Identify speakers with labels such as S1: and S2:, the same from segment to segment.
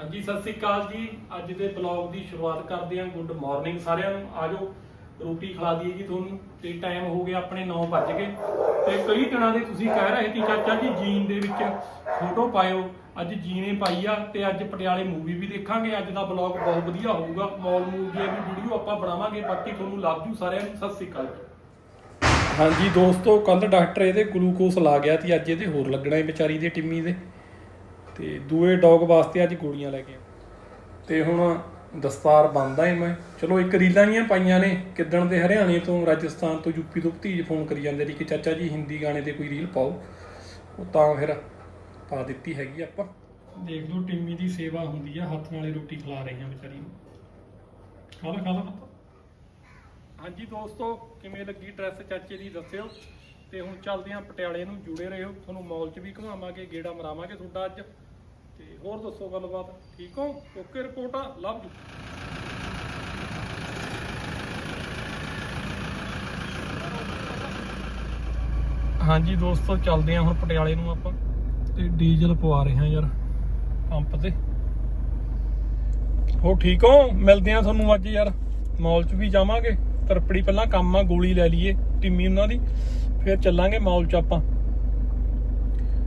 S1: ਹਾਂਜੀ, ਸਤਿ ਸ੍ਰੀ ਅਕਾਲ ਜੀ। ਅੱਜ ਦੇ ਬਲੌਗ ਦੀ ਸ਼ੁਰੂਆਤ ਕਰਦੇ ਹਾਂ। ਗੁੱਡ ਮਾਰਨਿੰਗ ਸਾਰਿਆਂ ਨੂੰ। ਆਜੋ ਰੋਟੀ ਖਿਲਾ ਦਈਏ ਜੀ ਤੁਹਾਨੂੰ। ਤੇ ਟਾਈਮ ਹੋ ਗਿਆ ਆਪਣੇ 9 ਵੱਜ ਗਏ। ਤੇ ਕਈ ਦਿਨਾਂ ਦੇ ਤੁਸੀਂ ਕਹਿ ਰਹੇ ਸੀ, ਚਾਚਾ ਜੀ, ਜੀਨ ਦੇ ਵਿੱਚ ਫੋਟੋ ਪਾਇਓ। ਅੱਜ ਜੀਨੇ ਪਾਈ ਆ ਤੇ ਅੱਜ ਪਟਿਆਲੇ ਮੂਵੀ ਵੀ ਦੇਖਾਂਗੇ। ਅੱਜ ਦਾ ਬਲੌਗ ਬਹੁਤ ਵਧੀਆ ਹੋਊਗਾ। ਮੌਲ ਮੂਵੀ ਦੀ ਵੀ ਵੀਡੀਓ ਆਪਾਂ ਬਣਾਵਾਂਗੇ। ਬਾਕੀ ਤੁਹਾਨੂੰ ਲੱਭ ਜੂ ਸਾਰਿਆਂ ਨੂੰ। ਸਤਿ ਸ੍ਰੀ ਅਕਾਲ ਜੀ। ਹਾਂਜੀ ਦੋਸਤੋ ਕੱਲ ਡਾਕਟਰ ਇਹਦੇ ਗਲੂਕੋਸ ਲਾ ਗਿਆ ਸੀ। ਅੱਜ ਇਹਦੇ ਹੋਰ ਲੱਗਣਾ ਹੈ ਵਿਚਾਰੀ ਦੇ ਟਿੰਮੀ ਦੇ। ਤੇ ਦੂਏ ਡੌਗ ਵਾਸਤੇ ਅੱਜ ਗੋਲੀਆਂ ਲੈ ਕੇ ਆਏ। ਤੇ ਹੁਣ ਦਸਤਾਰ ਬੰਦਾ ਏ ਮੈਂ। ਚਲੋ ਇੱਕ ਰੀਲਾਂ ਜੀਆਂ ਪਾਈਆਂ ਨੇ ਕਿੱਦਣ ਦੇ ਹਰਿਆਣੇ ਤੋਂ ਰਾਜਸਥਾਨ ਤੋਂ ਯੂਪੀ ਤੋਂ ਭਤੀਜ ਫੋਨ ਕਰੀ ਜਾਂਦੇ ਨੇ ਕਿ ਚਾਚਾ ਜੀ ਹਿੰਦੀ ਗਾਣੇ ਤੇ ਕੋਈ ਰੀਲ ਪਾਓ। ਉਹ ਤਾਂ ਫਿਰ ਪਾ ਦਿੱਤੀ ਹੈਗੀ ਆਪਾਂ। ਦੇਖ ਲਓ ਟਿੰਮੀ ਦੀ ਸੇਵਾ ਹੁੰਦੀ ਆ ਹੱਥ ਨਾਲੇ ਰੋਟੀ ਖਿਲਾ ਰਹੀਆਂ ਵਿਚਾਰੀ ਨੂੰ। ਖਾ ਲਾ ਖਾ ਲਾ ਪੁੱਤ। ਹਾਂਜੀ ਦੋਸਤੋ ਕਿਵੇਂ ਲੱਗੀ ਡਰੈਸ ਚਾਚੇ ਦੀ ਦੱਸਿਓ। ਤੇ ਹੁਣ ਚੱਲਦੇ ਆਂ ਪਟਿਆਲੇ ਨੂੰ ਜੁੜੇ ਰਹੋ। ਤੁਹਾਨੂੰ ਮਾਲ 'ਚ ਵੀ ਘੁਮਾਵਾਂਗੇ ਗੇੜਾ ਮਰਾਵਾਂਗੇ ਤੁਹਾਡਾ ਅੱਜ। ਤੇ ਹੋਰ ਦੱਸੋ ਗੱਲਬਾਤ? ਠੀਕ ਹੋ? ਓਕੇ ਰਿਪੋਰਟ ਆ ਲਵ ਯੂ। ਹਾਂਜੀ ਦੋਸਤੋ, ਚੱਲਦੇ ਆਂ ਹੁਣ ਪਟਿਆਲੇ ਨੂੰ ਆਪਾਂ। ਤੇ ਡੀਜ਼ਲ ਪਵਾ ਰਹੇ ਹਾਂ ਯਾਰ, ਪੰਪ ਤੇ। ਹੋ, ਠੀਕ ਹੋ? ਮਿਲਦੇ ਆ ਤੁਹਾਨੂੰ ਅੱਜ ਯਾਰ। ਮਾਲ 'ਚ ਵੀ ਜਾਵਾਂਗੇ। ਤਰਪੜੀ ਪਹਿਲਾਂ ਕੰਮ ਆ, ਗੋਲੀ ਲੈ ਲਈਏ, ਟਿੰਮੀ ਉਹਨਾਂ ਦੀ। ਫਿਰ ਚੱਲਾਂਗੇ ਮਾਲ 'ਚ ਆਪਾਂ।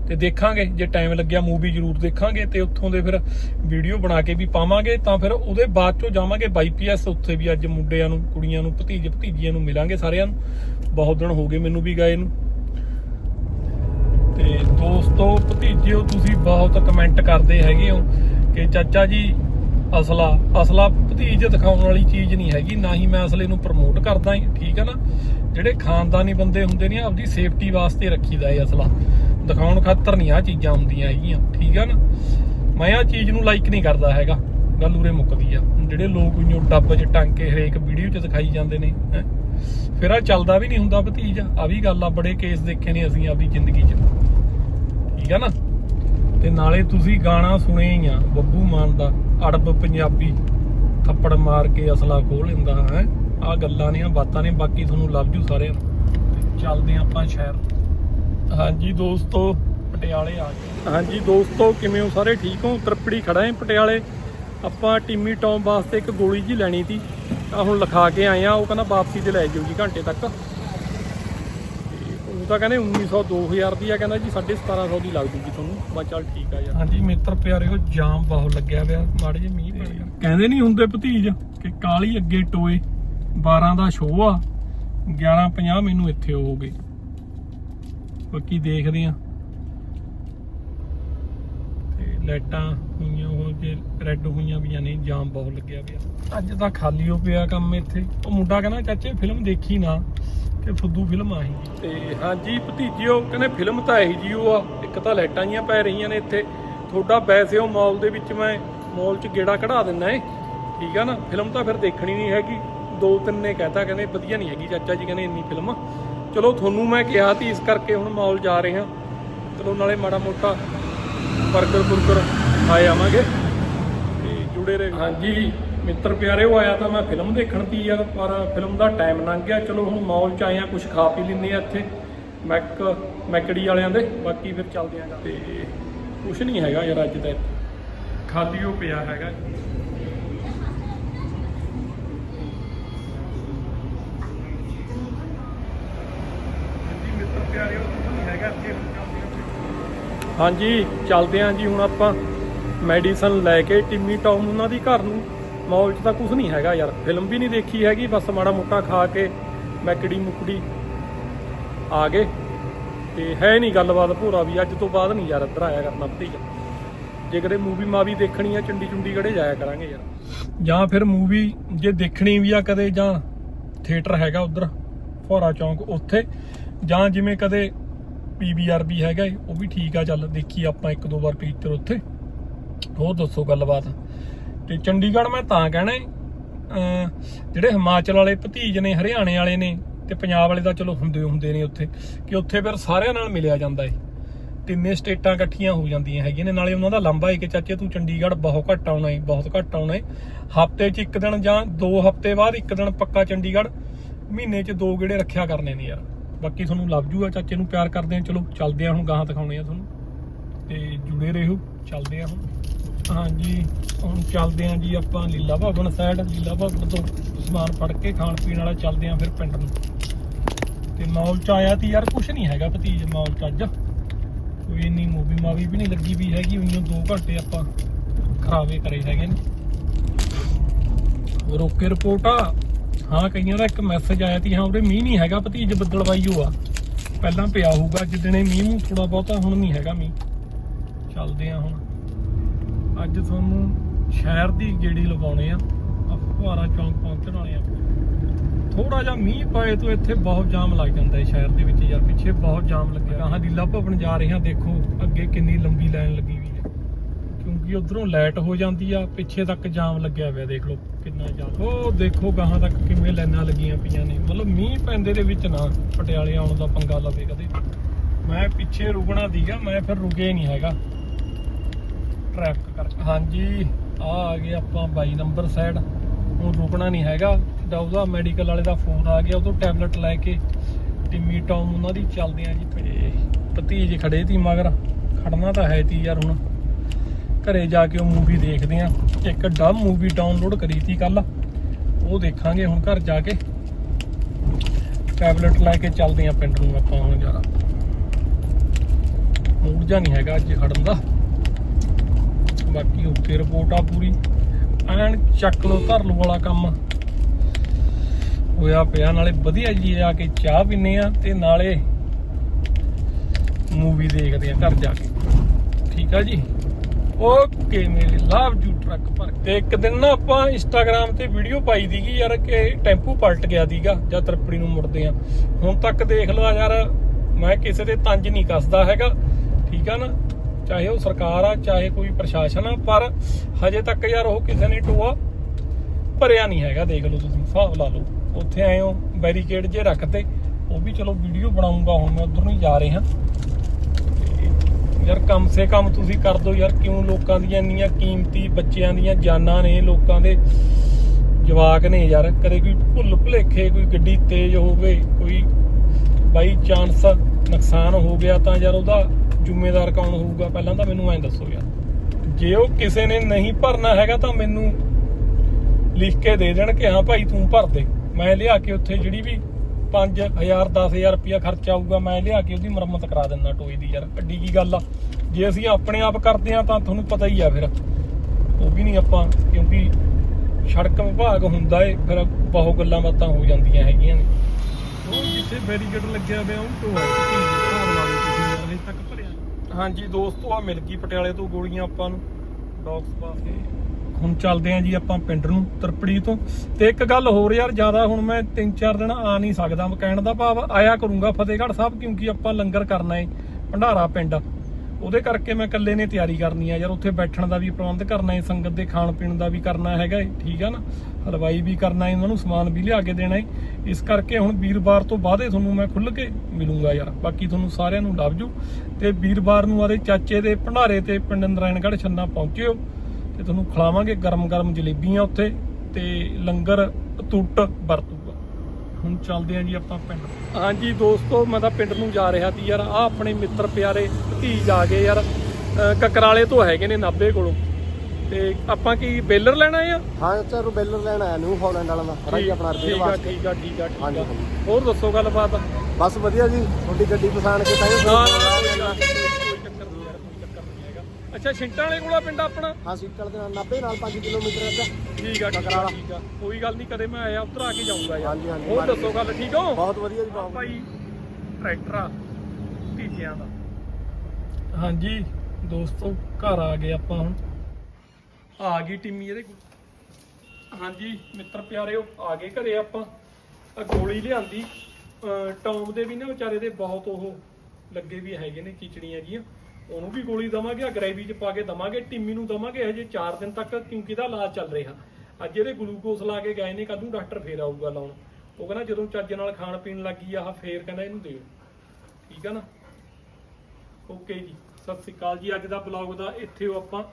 S1: ਤੇ ਦੇਖਾਂਗੇ, ਜੇ ਟਾਈਮ ਲੱਗਿਆ ਮੂਵੀ ਜ਼ਰੂਰ ਦੇਖਾਂਗੇ ਤੇ ਉੱਥੋਂ ਦੇ ਫਿਰ ਵੀਡੀਓ ਬਣਾ ਕੇ ਵੀ ਪਾਵਾਂਗੇ, ਤਾਂ ਫਿਰ ਉਹਦੇ ਬਾਅਦ ਚੋਂ ਜਾਵਾਂਗੇ ਬਾਈਪੀਐਸ ਉੱਥੇ ਵੀ ਅੱਜ ਮੁੰਡਿਆਂ ਨੂੰ, ਕੁੜੀਆਂ ਨੂੰ, ਭਤੀਜ ਭਤੀਜੀਆਂ ਨੂੰ ਮਿਲਾਂਗੇ ਸਾਰਿਆਂ ਨੂੰ। ਬਹੁਤ ਦਿਨ ਹੋ ਗਏ ਮੈਨੂੰ ਵੀ ਗਏ ਨੂੰ। ਤੇ ਦੋਸਤੋ, ਭਤੀਜਿਓ, ਤੁਸੀਂ ਬਹੁਤ ਕਮੈਂਟ ਕਰਦੇ ਹੈਗੇ ਹੋ ਕਿ ਚਾਚਾ ਜੀ, ਅਸਲਾ ਅਸਲਾ ਭਤੀਜ ਦਿਖਾਉਣ ਵਾਲੀ ਚੀਜ਼ ਨਹੀਂ ਹੈਗੀ, ਨਾ ਹੀ ਮੈਂ ਅਸਲੇ ਨੂੰ ਪ੍ਰਮੋਟ ਕਰਦਾ ਹਾਂ, ਠੀਕ ਹੈ ਨਾ? ਜਿਹੜੇ ਖਾਨਦਾਨੀ ਬੰਦੇ ਹੁੰਦੇ ਨੇ, ਆਪਦੀ ਸੇਫਟੀ ਵਾਸਤੇ ਰੱਖੀਦਾ ਇਹ ਅਸਲਾ। ਦਿਖਾਉਣ ਖਾਤਰ ਨਹੀਂ ਆ ਚੀਜ਼ਾਂ ਹੁੰਦੀਆਂ ਹੈਗੀਆਂ, ਠੀਕ ਆ ਨਾ? ਮੈਂ ਆ ਚੀਜ਼ ਨੂੰ ਲਾਈਕ ਨਹੀਂ ਕਰਦਾ ਹੈਗਾ, ਗੱਲ ਉਰੇ ਮੁੱਕਦੀ ਆ। ਜਿਹੜੇ ਲੋਕ ਉਹਨੂੰ ਡੱਬ 'ਚ ਟੰਗ ਹਰੇਕ ਵੀਡੀਓ 'ਚ ਦਿਖਾਈ ਜਾਂਦੇ ਨੇ ਫਿਰ ਆ ਚੱਲਦਾ ਵੀ ਨਹੀਂ ਹੁੰਦਾ ਭਤੀਜ ਆ ਵੀ ਗੱਲ ਆ, ਬੜੇ ਕੇਸ ਦੇਖੇ ਨੇ ਅਸੀਂ ਆਪਦੀ ਜ਼ਿੰਦਗੀ 'ਚ। ਠੀਕ ਆ ਨਾ? ਤੇ ਨਾਲੇ ਤੁਸੀਂ ਗਾਣਾ ਸੁਣੇ ਹੀ ਆ, ਬੱਬੂ ਮਾਨ ਦਾ, ਅੜਬ ਪੰਜਾਬੀ, ਥੱਪੜ ਮਾਰ ਕੇ ਅਸਲਾ ਖੋਹ ਲੈਂਦਾ, ਹੈ? ਆ ਗੱਲਾਂ ਨੇ ਬਾਤਾਂ ਨੇ, ਬਾਕੀ ਤੁਹਾਨੂੰ ਲੱਭ ਜੂ ਸਾਰਿਆਂ ਨੂੰ। ਚੱਲਦੇ ਹਾਂ ਆਪਾਂ ਸ਼ਹਿਰ। ਹਾਂਜੀ ਦੋਸਤੋ ਪਟਿਆਲੇ ਆ ਗਏ। ਹਾਂਜੀ ਦੋਸਤੋ ਕਿਵੇਂ ਹੋ ਸਾਰੇ? ਠੀਕ ਹੋ? ਤਰਪੜੀ ਖੜਾ ਹੈ ਪਟਿਆਲੇ? ਆਪਾਂ ਟਿੰਮੀ ਟੌਮ ਵਾਸਤੇ ਇੱਕ ਗੋਲੀ ਜੀ ਲੈਣੀ ਸੀ ਆ ਹੁਣ ਲਿਖਾ ਕੇ ਆਏ ਆ ਉਹ ਕਹਿੰਦਾ ਵਾਪਸੀ ਤੇ ਲੈ ਜਾਓ ਜੀ ਘੰਟੇ ਤੱਕ। ਉਹ ਤਾਂ ਕਹਿੰਦੇ 1900 2000 ਦੀ ਆ ਕਹਿੰਦਾ ਜੀ 1750 ਦੀ ਲੱਗ ਜੂਗੀ ਤੁਹਾਨੂੰ। ਬਸ ਚੱਲ ਠੀਕ ਆ ਯਾਰ। ਹਾਂਜੀ ਮਿੱਤਰ ਪਿਆਰਿਓ ਜਾਮ ਬਹੁਤ ਲੱਗਿਆ ਪਿਆ ਮਾੜੇ ਜਿਹੇ ਮੀਂਹ ਪੈ ਗਿਆ। ਕਹਿੰਦੇ ਨਹੀਂ ਹੁੰਦੇ ਭਤੀਜ ਕਿ ਕਾਲੀ ਅੱਗੇ ਟੋਏ 12 ਦਾ ਸ਼ੋਅ ਆ 11:50 ਮੈਨੂੰ ਇੱਥੇ ਹੋ ਗਏ। ਬਾਕੀ ਦੇਖਦੇ ਆ। ਤੇ ਲਾਈਟਾਂ ਹੋਈਆਂ, ਉਹ ਜੇ ਰੈੱਡ ਹੋਈਆਂ ਵੀ ਨਹੀਂ ਜਾਮ ਬਹੁਤ ਲੱਗਿਆ ਪਿਆ। ਅੱਜ ਤਾਂ ਖਾਲੀ ਹੋ ਪਿਆ ਕੰਮ ਇੱਥੇ। ਉਹ ਮੁੰਡਾ ਕਹਿੰਦਾ, ਚਾਚੇ ਫਿਲਮ ਦੇਖੀ ਨਾ, ਕਿ ਫੁੱਦੂ ਫਿਲਮ ਆਹੀ ਤੇ ਹਾਂਜੀ ਭਤੀਜਿਓ ਕਹਿੰਦੇ ਫਿਲਮ ਤਾਂ ਇਹੀ ਜੀ ਉਹ ਆ। ਇੱਕ ਤਾਂ ਲਾਈਟਾਂ ਜੀਆਂ ਪੈ ਰਹੀਆਂ ਨੇ ਇੱਥੇ। ਤੁਹਾਡਾ ਵੈਸੇ ਉਹ ਮਾਲ ਦੇ ਵਿੱਚ ਮੈਂ ਮਾਲ 'ਚ ਗੇੜਾ ਕਢਾ ਦਿੰਦਾ ਏ। ਠੀਕ ਆ ਨਾ? ਫਿਲਮ ਤਾਂ ਫਿਰ ਦੇਖਣੀ ਨਹੀਂ ਹੈਗੀ। ਦੋ ਤਿੰਨ ਨੇ ਕਹਿਤਾ, ਕਹਿੰਦੇ, ਵਧੀਆ ਨਹੀਂ ਹੈਗੀ ਚਾਚਾ ਜੀ, ਕਹਿੰਦੇ, ਇੰਨੀ ਫਿਲਮ ਚਲੋ ਤੁਹਾਨੂੰ ਮੈਂ ਕਿਹਾ ਸੀ ਇਸ ਕਰਕੇ ਹੁਣ ਮਾਲ ਜਾ ਰਹੇ ਹਾਂ। ਚਲੋ ਨਾਲੇ ਮਾੜਾ ਮੋਟਾ ਬਰਗਰ ਬੁਰਗਰ ਖਾਏ ਆਵਾਂਗੇ। ਤੇ ਜੁੜੇ ਰਹੇ। ਹਾਂਜੀ ਮਿੱਤਰ ਪਿਆਰੇ ਉਹ ਆਇਆ ਤਾਂ ਮੈਂ ਫਿਲਮ ਦੇਖਣ ਤੀ ਆ ਪਰ ਫਿਲਮ ਦਾ ਟਾਈਮ ਲੰਘ ਗਿਆ। ਚਲੋ ਹੁਣ ਮਾਲ ਚ ਆਏ ਆ ਕੁਝ ਖਾ ਪੀ ਲੈਂਦੇ ਆ ਇੱਥੇ। ਮੈਕ ਮੈਕੜੀ ਵਾਲਿਆਂ ਦੇ। ਬਾਕੀ ਫਿਰ ਚੱਲਦੇ ਆ ਤੇ ਕੁਝ ਨਹੀਂ ਹੈਗਾ ਯਾਰ ਅੱਜ ਤਾਂ ਉਹ ਪਿਆ ਹੈਗਾ। ਹਾਂਜੀ, ਚੱਲਦੇ ਆਂ ਜੀ ਹੁਣ ਆਪਾਂ ਮੈਡੀਸਨ ਲੈ ਕੇ ਟਿੰਮੀ ਟੌਮ ਉਹਨਾਂ ਦੀ ਘਰ ਨੂੰ। ਮਾਲ 'ਚ ਤਾਂ ਕੁਝ ਨਹੀਂ ਹੈਗਾ ਯਾਰ ਫਿਲਮ ਵੀ ਨਹੀਂ ਦੇਖੀ ਹੈਗੀ, ਬਸ ਮਾੜਾ ਮੋਟਾ ਖਾ ਕੇ ਮੈਕੜੀ ਮੁਕੜੀ ਆ ਗਏ। ਤੇ ਹੈ ਨਹੀਂ ਗੱਲਬਾਤ ਭੋਰਾ ਵੀ, ਅੱਜ ਤੋਂ ਬਾਅਦ ਨਹੀਂ ਯਾਰ ਇੱਧਰ ਆਇਆ ਕਰਨਾ ਭਤੀਜਾ। ਜੇ ਕਦੇ ਮੂਵੀ ਮਾਵੀ ਦੇਖਣੀ ਆ, ਚੰਡੀ ਚੁੰਡੀ ਗੜੇ ਜਾਇਆ ਕਰਾਂਗੇ ਯਾਰ। ਜਾਂ ਫਿਰ ਮੂਵੀ ਜੇ ਦੇਖਣੀ ਵੀ ਆ ਕਦੇ ਜਾਂ ਥੀਏਟਰ ਹੈਗਾ ਉਧਰ ਫੋਰਾ ਚੌਂਕ ਉੱਥੇ, ਜਾਂ ਜਿਵੇਂ ਕਦੇ ਪੀਵੀਆਰ ਵੀ ਹੈਗਾ ਏ, ਉਹ ਵੀ ਠੀਕ ਆ ਚੱਲ ਦੇਖੀ ਆਪਾਂ ਇੱਕ ਦੋ ਵਾਰ ਟੀਚਰ ਉੱਥੇ। ਹੋਰ ਦੱਸੋ ਗੱਲਬਾਤ। ਤੇ ਚੰਡੀਗੜ੍ਹ ਮੈਂ ਤਾਂ ਕਹਿਣਾ ਏ, ਅਮ ਜਿਹੜੇ ਹਿਮਾਚਲ ਵਾਲੇ ਭਤੀਜ ਨੇ ਹਰਿਆਣੇ ਵਾਲੇ ਨੇ ਤੇ ਪੰਜਾਬ ਵਾਲੇ ਤਾਂ ਚਲੋ ਹੁੰਦੇ ਹੁੰਦੇ ਨੇ ਉੱਥੇ ਕਿ ਉੱਥੇ ਫਿਰ ਸਾਰਿਆਂ ਨਾਲ ਮਿਲਿਆ ਜਾਂਦਾ ਏ। ਤਿੰਨੇ ਸਟੇਟਾਂ ਇਕੱਠੀਆਂ ਹੋ ਜਾਂਦੀਆਂ ਹੈਗੀਆਂ ਨੇ ਨਾਲੇ ਉਹਨਾਂ ਦਾ ਲੰਬਾ ਏ ਕਿ ਚਾਚੇ ਤੂੰ ਚੰਡੀਗੜ੍ਹ ਬਹੁਤ ਘੱਟ ਆਉਣਾ ਏ ਬਹੁਤ ਘੱਟ ਆਉਣਾ ਏ। ਹਫ਼ਤੇ 'ਚ ਇੱਕ ਦਿਨ ਜਾਂ ਦੋ ਹਫ਼ਤੇ ਬਾਅਦ ਇੱਕ ਦਿਨ ਪੱਕਾ ਚੰਡੀਗੜ੍ਹ ਮਹੀਨੇ 'ਚ ਦੋ ਗੇੜੇ ਰੱਖਿਆ ਕਰਨੇ ਨੇ ਯਾਰ। ਬਾਕੀ ਤੁਹਾਨੂੰ ਲੱਭ ਜੂਗਾ ਚਾਚੇ ਨੂੰ ਪਿਆਰ ਕਰਦੇ ਆ। ਚਲੋ, ਚੱਲਦੇ ਆ ਹੁਣ, ਗਾਹਾਂ ਦਿਖਾਉਣੇ ਆ ਤੁਹਾਨੂੰ। ਤੇ ਜੁੜੇ ਰਹੋ, ਚੱਲਦੇ ਆ ਹੁਣ। ਹਾਂਜੀ, ਹੁਣ ਚੱਲਦੇ ਆਂ ਜੀ ਆਪਾਂ ਲੀਲਾ ਭਵਨ ਸਾਈਡ ਲੀਲਾ ਭਵਨ ਤੋਂ ਸਮਾਨ ਫੜ ਕੇ ਖਾਣ ਪੀਣ ਵਾਲਾ ਚੱਲਦੇ ਆਂ ਫਿਰ ਪਿੰਡ ਨੂੰ। ਤੇ ਮੌਲ ਚ ਆਇਆ ਤੀ ਯਾਰ ਕੁਛ ਨਹੀਂ ਹੈਗਾ ਭਤੀਜ ਮੌਲ ਚ ਅੱਜ। ਕੋਈ ਇੰਨੀ ਮੂਵੀ ਮਾਵੀ ਵੀ ਨਹੀਂ ਲੱਗੀ ਵੀ ਹੈਗੀ ਉਹਨੂੰ 2 ਘੰਟੇ ਆਪਾਂ ਖਰਾਵੇ ਕਰੇ ਹੈਗੇ ਨੇ। ਰੋਕੇ ਰਿਪੋਰਟ। ਆ ਹਾਂ, ਕਈਆਂ ਦਾ ਇੱਕ ਮੈਸੇਜ ਆਇਆ ਤੀ, ਹਾਂ ਉਹਦੇ ਮੀਂਹ ਨਹੀਂ ਹੈਗਾ, ਭਤੀਜ ਬੱਦਲਵਾਈ ਹੋ ਆ ਪਹਿਲਾਂ ਪਿਆ ਹੋਊਗਾ ਜਿੱਦਣੇ ਮੀਂਹ ਨੂੰ ਥੋੜਾ ਬਹੁਤਾ, ਹੁਣ ਨਹੀਂ ਹੈਗਾ ਮੀਂਹ। ਚੱਲਦੇ ਆ ਹੁਣ। ਅੱਜ ਤੁਹਾਨੂੰ ਸ਼ਹਿਰ ਦੀ ਗੇੜੀ ਲਵਾਉਣੇ ਆ ਫੁਹਾਰਾ ਚੌਂਕ ਪਹੁੰਚਣ ਵਾਲੇ ਆ। ਥੋੜਾ ਜਿਹਾ ਮੀਂਹ ਪਏ ਤੋਂ ਇੱਥੇ ਬਹੁਤ ਜਾਮ ਲੱਗ ਜਾਂਦਾ ਹੈ ਸ਼ਹਿਰ ਦੇ ਵਿੱਚ ਯਾਰ, ਪਿੱਛੇ ਬਹੁਤ ਜਾਮ ਲੱਗਿਆ। ਗਾਹਾਂ ਲੀਲਾ ਭਵਨ ਜਾ ਰਹੇ ਹਾਂ, ਦੇਖੋ ਅੱਗੇ ਕਿੰਨੀ ਲੰਬੀ ਲਾਈਨ ਲੱਗੀ ਵੀ। ਕਿਉਂਕਿ ਉਧਰੋਂ ਲਾਈਟ ਹੋ ਜਾਂਦੀ ਆ, ਪਿੱਛੇ ਤੱਕ ਜਾਮ ਲੱਗਿਆ ਹੋਇਆ, ਦੇਖ ਲਓ ਕਿੰਨਾ ਜਾਮ। ਉਹ ਦੇਖੋ ਗਾਹਾਂ ਤੱਕ ਕਿਵੇਂ ਲਾਈਨਾਂ ਲੱਗੀਆਂ ਪਈਆਂ ਨੇ। ਮਤਲਬ ਮੀਂਹ ਪੈਂਦੇ ਦੇ ਵਿੱਚ ਨਾ ਪਟਿਆਲੇ ਆਉਣ ਦਾ ਪੰਗਾ ਲਵੇ ਕਦੇ। ਮੈਂ ਪਿੱਛੇ ਰੁਕਣਾ ਦੀਗਾ ਮੈਂ ਫਿਰ ਰੁਕੇ ਨਹੀਂ ਹੈਗਾ। ਟ੍ਰੈਫਿਕ ਕਰਕੇ। ਹਾਂਜੀ ਆ ਆ ਗਏ ਆਪਾਂ 22 ਨੰਬਰ ਸਾਈਡ ਹੁਣ ਰੁਕਣਾ ਨਹੀਂ ਹੈਗਾ। ਦਾ ਉਹਦਾ ਮੈਡੀਕਲ ਵਾਲੇ ਦਾ ਫੋਨ ਆ ਗਿਆ ਉਹ ਤੋਂ ਟੈਬਲੇਟ ਲੈ ਕੇ ਟਿਮੀ ਟੌਮ ਉਹਨਾਂ ਦੀ ਚੱਲਦੇ ਆ ਜੀ। ਤੇ ਭਤੀਜ ਖੜੇ ਸੀ ਮਗਰ। ਖੜਨਾ ਤਾਂ ਹੈ ਤੀ ਯਾਰ ਹੁਣ। ਘਰੇ ਜਾ ਕੇ ਉਹ ਮੂਵੀ ਦੇਖਦੇ ਆ। ਇੱਕ ਡਮ ਮੂਵੀ ਡਾਊਨਲੋਡ ਕਰੀ ਤੀ ਕੱਲ ਉਹ ਦੇਖਾਂਗੇ ਹੁਣ ਘਰ ਜਾ ਕੇ। ਟੈਬਲੇਟ ਲੈ ਕੇ ਚੱਲਦੇ ਆ ਪਿੰਡ ਨੂੰ ਆਪਾਂ ਹੁਣ ਯਾਰ ਮੂਡ ਜਾ ਨਹੀਂ ਹੈਗਾ ਅੱਜ ਖੜਨ ਦਾ। ਬਾਕੀ ਓਕੇ ਰਿਪੋਰਟ ਆ ਪੂਰੀ। ਐਨ ਚੱਕ ਲੋ ਧਰ ਲੋ ਵਾਲਾ ਕੰਮ। ਹੋਇਆ ਪਿਆ, ਨਾਲੇ ਵਧੀਆ ਜੀ ਆ ਕੇ ਚਾਹ ਪੀਨੇ ਆ ਤੇ ਨਾਲੇ ਮੂਵੀ ਦੇਖਦੇ ਆ ਘਰ ਜਾ ਕੇ। ਠੀਕ ਆ ਜੀ? ਓਕੇ, ਮੇਰੇ ਲਵ ਯੂ ਟਰੱਕ ਪਰ ਤੇ ਇੱਕ ਦਿਨ ਨਾ ਆਪਾਂ ਇੰਸਟਾਗ੍ਰam ਤੇ ਵੀਡੀਓ ਪਾਈ ਦੀਗੀ ਯਾਰ ਕਿ ਟੈਂਪੂ ਪਲਟ ਗਿਆ ਦੀਗਾ ਜਦ ਤਰਪੜੀ ਨੂੰ ਮੁੜਦੇ ਆ। ਹੁਣ ਤੱਕ ਦੇਖ ਲਓ ਯਾਰ, ਮੈਂ ਕਿਸੇ ਦੇ ਤੰਜ ਨਹੀਂ ਕੱਸਦਾ ਹੈਗਾ, ਠੀਕ ਆ ਨਾ? ਚਾਹੇ ਉਹ ਸਰਕਾਰ ਆ, ਚਾਹੇ ਕੋਈ ਪ੍ਰਸ਼ਾਸਨ ਆ, ਪਰ ਹਜੇ ਤੱਕ ਯਾਰ ਉਹ ਕਿਸੇ ਨੇ ਟੋਆ ਭਰਿਆ ਨਹੀਂ ਹੈਗਾ, ਦੇਖ ਲਓ ਤੁਸੀਂ ਹਿਸਾਬ ਲਾ ਲਓ। ਉੱਥੇ ਆਏ ਹੋ, ਬੈਰੀਕੇਡ ਜੇ ਰੱਖਦੇ, ਉਹ ਵੀ ਚਲੋ ਵੀਡੀਓ ਬਣਾਉਂਗਾ, ਹੁਣ ਮੈਂ ਉਧਰ ਨੂੰ ਹੀ ਜਾ ਰਿਹਾ। ਯਾਰ ਕਮ ਸੇ ਕਮ ਤੁਸੀਂ ਕਰ ਦਿਓ ਯਾਰ, ਕਿਉਂ ਲੋਕਾਂ ਦੀਆਂ ਇੰਨੀਆਂ ਕੀਮਤੀ ਬੱਚਿਆਂ ਦੀਆਂ ਜਾਨਾਂ ਨੇ, ਲੋਕਾਂ ਦੇ ਜਵਾਕ ਨੇ ਯਾਰ, ਕਦੇ ਕੋਈ ਭੁੱਲ ਭੁਲੇਖੇ, ਕੋਈ ਗੱਡੀ ਤੇਜ਼ ਹੋਵੇ, ਕੋਈ ਬਾਈ ਚਾਂਸ ਨੁਕਸਾਨ ਹੋ ਗਿਆ ਤਾਂ ਯਾਰ ਉਹਦਾ ਜ਼ਿੰਮੇਦਾਰ ਕੌਣ ਹੋਊਗਾ? ਪਹਿਲਾਂ ਤਾਂ ਮੈਨੂੰ ਐਂ ਦੱਸੋ ਯਾਰ। ਜੇ ਉਹ ਕਿਸੇ ਨੇ ਨਹੀਂ ਭਰਨਾ ਹੈਗਾ ਤਾਂ ਮੈਨੂੰ ਲਿਖ ਕੇ ਦੇ ਦੇਣ ਕਿ ਹਾਂ ਭਾਈ ਤੂੰ ਭਰ ਦੇ। ਮੈਂ ਲਿਆ ਕੇ ਉੱਥੇ ਜਿਹੜੀ ਵੀ 5000 10000 ਰੁਪਿਆ ਖਰਚਾ ਆਊਗਾ, ਮੈਂ ਲਿਆ ਕੇ ਉਹਦੀ ਮੁਰੰਮਤ ਕਰਾ ਦਿੰਦਾ ਟੋਏ ਦੀ। ਯਾਰ ਅੱਡੀ ਕੀ ਗੱਲ ਆ? ਜੇ ਅਸੀਂ ਆਪਣੇ ਆਪ ਕਰਦੇ ਆ ਤਾਂ ਤੁਹਾਨੂੰ ਪਤਾ ਹੀ ਆ ਫਿਰ। ਉਹ ਵੀ ਨਹੀਂ ਆਪਾਂ, ਕਿਉਂਕਿ ਸੜਕ ਵਿਭਾਗ ਹੁੰਦਾ ਏ, ਫਿਰ ਬਹੁਤ ਗੱਲਾਂ ਬਾਤਾਂ ਹੋ ਜਾਂਦੀਆਂ ਹੈਗੀਆਂ ਨੇ। ਉਹ ਜਿੱਥੇ ਬੈਰੀਕੇਡ ਲੱਗਿਆ ਹੋਇਆ ਉਹ ਟੋਆ ਹਿਸਾਬ ਤੱਕ ਭਰਿਆ ਹਾਂਜੀ, ਦੋਸਤੋ ਆ ਮਿਲ ਗਈ ਪਟਿਆਲੇ ਤੋਂ ਗੋਲੀਆਂ ਆਪਾਂ ਨੂੰ। ਡੌਗਸ ਵਾਸਤੇ ਹੁਣ ਚੱਲਦੇ ਆਂ ਜੀ ਆਪਾਂ ਪਿੰਡ ਨੂੰ ਤਰਪੜੀ ਤੋਂ। ਤੇ ਇੱਕ ਗੱਲ ਹੋਰ ਯਾਰ, ਜ਼ਿਆਦਾ ਹੁਣ ਮੈਂ 3-4 ਦਿਨ ਆ ਨਹੀਂ ਸਕਦਾ। ਮੈਂ ਕਹਿਣ ਦਾ ਭਾਵ ਆਇਆ ਕਰੂੰਗਾ ਫਤਿਹਗੜ੍ਹ ਸਾਹਿਬ, ਕਿਉਂਕਿ ਆਪਾਂ ਲੰਗਰ ਕਰਨਾ ਏ, ਭੰਡਾਰਾ ਪਿੰਡ। ਉਹਦੇ ਕਰਕੇ ਮੈਂ ਇਕੱਲੇ ਨੇ ਤਿਆਰੀ ਕਰਨੀ ਆ ਯਾਰ। ਉੱਥੇ ਬੈਠਣ ਦਾ ਵੀ ਪ੍ਰਬੰਧ ਕਰਨਾ ਏ, ਸੰਗਤ ਦੇ ਖਾਣ ਪੀਣ ਦਾ ਵੀ ਕਰਨਾ ਹੈਗਾ ਏ, ਠੀਕ ਆ ਨਾ? ਹਲਵਾਈ ਵੀ ਕਰਨਾ ਏ, ਉਹਨਾਂ ਨੂੰ ਸਮਾਨ ਵੀ ਲਿਆ ਕੇ ਦੇਣਾ ਏ। ਇਸ ਕਰਕੇ ਹੁਣ ਵੀਰਵਾਰ ਤੋਂ ਬਾਅਦੇ ਤੁਹਾਨੂੰ ਮੈਂ ਖੁੱਲ ਕੇ ਮਿਲੂੰਗਾ ਯਾਰ। ਬਾਕੀ ਤੁਹਾਨੂੰ ਸਾਰਿਆਂ ਨੂੰ ਲਵ ਜੂ। ਤੇ ਵੀਰਵਾਰ ਨੂੰ ਆਦੇ ਚਾਚੇ ਦੇ ਭੰਡਾਰੇ ਤੇ ਪਿੰਡ ਨਰਾਇਣਗੜ੍ਹ ਛੰਨਾ ਪਹੁੰਚਿਓ। ਤੇ ਤੁਹਾਨੂੰ ਖਿਲਾਵਾਂਗੇ ਗਰਮ-ਗਰਮ ਜਲੇਬੀਆਂ ਉੱਥੇ ਤੇ ਲੰਗਰ ਟੁੱਟ ਵਰਤੂਗਾ। ਹੁਣ ਚੱਲਦੇ ਆਂ ਜੀ ਆਪਾਂ ਪਿੰਡ। ਹਾਂਜੀ ਦੋਸਤੋ ਮੈਂ ਤਾਂ ਪਿੰਡ ਨੂੰ ਜਾ ਰਿਹਾ ਸੀ ਯਾਰ। ਆ ਆਪਣੇ ਮਿੱਤਰ ਪਿਆਰੇ ਭਤੀਜ ਆ ਗਏ ਯਾਰ। ਕਕਰਾਲੇ ਤੋਂ ਹੈਗੇ ਨੇ ਨਾਬੇ ਕੋਲੋਂ। ਤੇ ਆਪਾਂ ਕੀ ਬੇਲਰ ਲੈਣਾ ਆ?
S2: ਹਾਂ ਨੂੰ ਬੈਲਰ ਲੈਣ ਆਇਆ ਨਿਊ ਹਾਲੈਂਡ ਵਾਲਾ ਦਾ। ਰਾਈ ਆਪਣਾ ਰਪੇ
S1: ਠੀਕ ਆ
S2: ਵਾਸਤੇ।
S1: ਠੀਕ ਆ ਠੀਕ ਆ ਠੀਕ
S2: ਹਾਂਜੀ,
S1: ਆ।
S2: ਹਾਂਜੀ।
S1: ਹੋਰ ਦੱਸੋ ਗੱਲਬਾਤ?
S2: ਬਸ ਵਧੀਆ ਜੀ ਤੁਹਾਡੀ ਗੱਡੀ ਪਛਾਣ ਕੇ ਤਾਂ ਇਹ
S1: ਨਾ
S2: ਫੋਨ
S1: ਨਾ
S2: ਲਾਇਆ
S1: ਕੋਈ
S2: ਸੀਗਾ।
S1: ਚੱਕਰ ਨਹੀਂ ਯਾਰ ਕੋਈ ਚੱਕਰ ਨਹੀਂ ਹੈਗਾ ਅੱਛਾ ਛਿੰਟਾਂ ਵਾਲੇ ਕੋਲਾ ਪਿੰਡ ਆਪਣਾ?
S2: ਹਾਂ ਸੀਟਲ ਦੇ ਨਾਲ 90 ਨਾਲ 5 ਕਿਲੋਮੀਟਰ ਦਾ
S1: ਠੀਕ ਆ ਠੀਕ ਆ
S2: ਕਕਰਾਲਾ।
S1: ਠੀਕ ਆ। ਕੋਈ ਗੱਲ ਨਹੀਂ ਕਦੇ ਮੈਂ ਆਇਆ ਉਧਰ ਆ ਕੇ ਜਾਊਂਗਾ ਯਾਰ।
S2: ਹਾਂਜੀ, ਹਾਂਜੀ,
S1: ਹੋਰ। ਦੱਸੋ ਗੱਲ ਠੀਕ ਹੋ?
S2: ਬਹੁਤ ਵਧੀਆ ਜੀ ਬਹੁਤ
S1: ਭਾਈ ਟਰੈਕਟਰ ਆ ਭੀਜਿਆਂ ਦਾ। ਹਾਂਜੀ ਦੋਸਤੋ ਘਰ ਆ ਗਏ ਆਪਾਂ ਹੁਣ। ਆ ਗਈ ਟਿੰਮੀ ਇਹਦੇ ਕੋਲ। ਹਾਂਜੀ ਮਿੱਤਰ ਪਿਆਰਿਓ ਆ ਗਏ ਘਰੇ ਆਪਾਂ। ਆ ਗੋਲੀ ਲਿਆਂਦੀ। ਅਹ ਟੌਮ ਦੇ ਵੀ ਨਾ ਵਿਚਾਰੇ ਦੇ ਬਹੁਤ ਉਹ ਲੱਗੇ ਵੀ ਹੈਗੇ ਨੇ ਚਿਚੜੀਆਂ ਜੀਆਂ। ਉਹਨੂੰ ਵੀ ਗੋਲੀ ਦਵਾਂਗੇ ਆ ਚ ਪਾ ਕੇ ਦਵਾਂਗੇ, ਟਿੰਮੀ ਨੂੰ ਦਵਾਂਗੇ ਹਜੇ 4 ਦਿਨ ਤੱਕ ਕਿਉਂਕਿ ਇਹਦਾ ਇਲਾਜ ਚੱਲ ਰਿਹਾ। ਅੱਜ ਇਹਦੇ ਗਲੂਕੋਸ ਲਾ ਕੇ ਗਏ ਨੇ ਕੱਲ ਨੂੰ ਡਾਕਟਰ ਫੇਰ ਆਊਗਾ ਲਾਉਣ। ਉਹ ਕਹਿੰਦਾ ਜਦੋਂ ਚੱਜ ਨਾਲ ਖਾਣ ਪੀਣ ਲੱਗੀ ਆ ਫੇਰ ਕਹਿੰਦਾ ਇਹਨੂੰ ਦਿਓ। ਠੀਕ ਆ ਨਾ? ਓਕੇ ਜੀ, ਸਤਿ ਸ੍ਰੀ ਅਕਾਲ ਜੀ। ਅੱਜ ਦਾ ਬਲੌਗ ਦਾ ਇੱਥੇ ਉਹ ਆਪਾਂ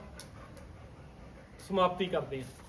S1: ਸਮਾਪਤੀ ਕਰਦੇ ਹਾਂ।